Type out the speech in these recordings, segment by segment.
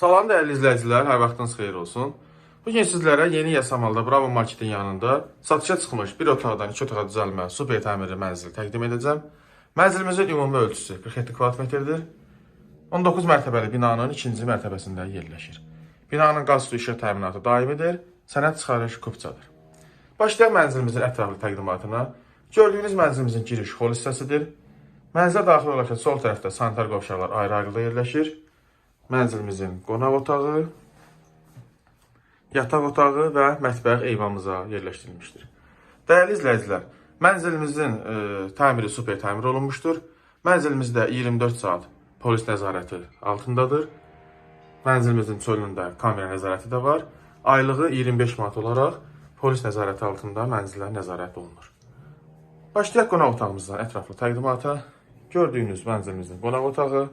Salam dəyərli izləyicilər, hər vaxtınız xeyir olsun. Bu gün sizlərə yeni Yasamalda Bravo Marketin yanında satışa çıxmış bir otaqdan iki otağa düzəlmə super təmirli mənzili təqdim edəcəm. Mənzilimizin ümumi ölçüsü 47 kvadrat metrdir. 19 mərtəbəli binanın ikinci mərtəbəsində yerləşir. Binanın qaz su işıq təminatı daimidir, sənəd çıxarış kupçadır. Başlayaq mənzilimizin ətraflı təqdimatına. Gördüyünüz mənzilimizin giriş hol hissəsidir. Mənzilə daxil olarkən sol tərəfdə sanitar qovşaqlar ayrı-ayrılıqda yerləşir. Mənzilimizin qonaq otağı, yataq otağı və mətbəx eyvanımıza yerləşdirilmişdir. Dəyərli izləyicilər, mənzilimizin e, təmiri super təmir olunmuşdur. Mənzilimizdə 24 saat polis nəzarəti altındadır. Mənzilimizin çölündə kamera nəzarəti də var. Aylığı 25 manat olaraq polis nəzarəti altında mənzilə nəzarət olunur. Başlayaq qonaq otağımızdan ətraflı təqdimata. Gördüyünüz mənzilimizin qonaq otağı,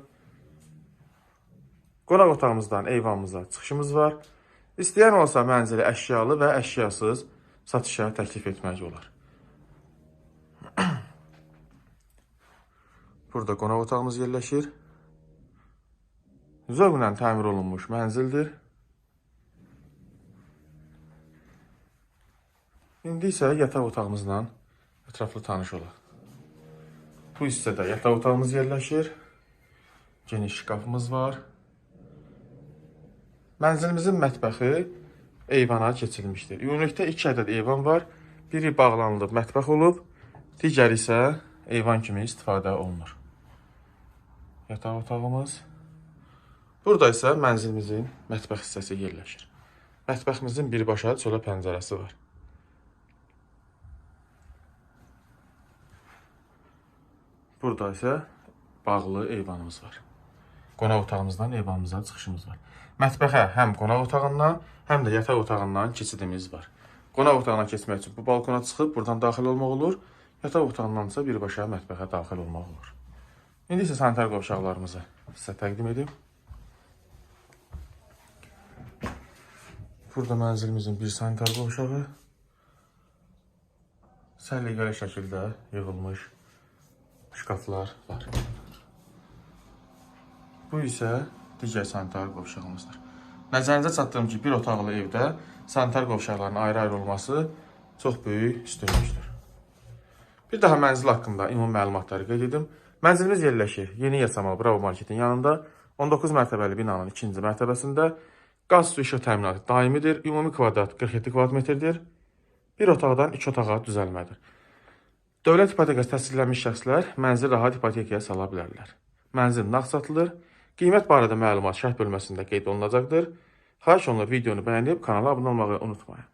Qonaq otağımızdan eyvanımıza çıxışımız var. İstəyən olsa mənzili əşyalı və əşyasız satışa təklif etmək olar. Burada qonaq otağımız yerləşir. Zövqlə təmir olunmuş mənzildir. İndi isə yataq otağımızla ətraflı tanış olaq. Bu hissədə yataq otağımız yerləşir. Geniş şkafımız var. Mənzilimizin mətbəxi eyvana keçirilmişdir. Ümumilikdə 2 ədəd eyvan var. Biri bağlanılıb mətbəx olub, digəri isə eyvan kimi istifadə olunur. Yataq otağımız. Burada isə mənzilimizin mətbəx hissəsi yerləşir. Mətbəximizin birbaşa çölə pəncərəsi var. Burada isə bağlı eyvanımız var. Qonaq otağımızdan eyvanımıza çıxışımız var. Mətbəxə həm qonaq otağından, həm də yataq otağından keçidimiz var. Qonaq otağına keçmək üçün bu balkona çıxıb buradan daxil olmaq olur. Yataq otağından isə birbaşa mətbəxə daxil olmaq olur. İndi isə sanitar qovşaqlarımızı sizə təqdim edim. Burada mənzilimizin bir sanitar qovşağı səliqəli şəkildə yığılmış şkaflar var. Bu isə digər sanitar qovşağımızdır. Nəzərinizə çatdırım ki, bir otaqlı evdə sanitar qovşaqların ayrı-ayrı olması çox böyük üstünlükdür. Bir daha mənzil haqqında ümumi məlumatları qeyd edim. Mənzilimiz yerləşir Yeni Yasamal Bravo Marketin yanında 19 mərtəbəli binanın ikinci mərtəbəsində qaz su işıq təminatı daimidir. Ümumi kvadrat 47 kvadrat metrdir. Bir otaqdan iki otağa düzəlmədir. Dövlət ipotekası təsdiqlənmiş şəxslər mənzil rahat ipotekaya sala bilərlər. Mənzil nağd satılır. Qiymət barədə məlumat şərh bölməsində qeyd olunacaqdır. Xahiş olunur videonu bəyənib kanala abunə olmağı unutmayın.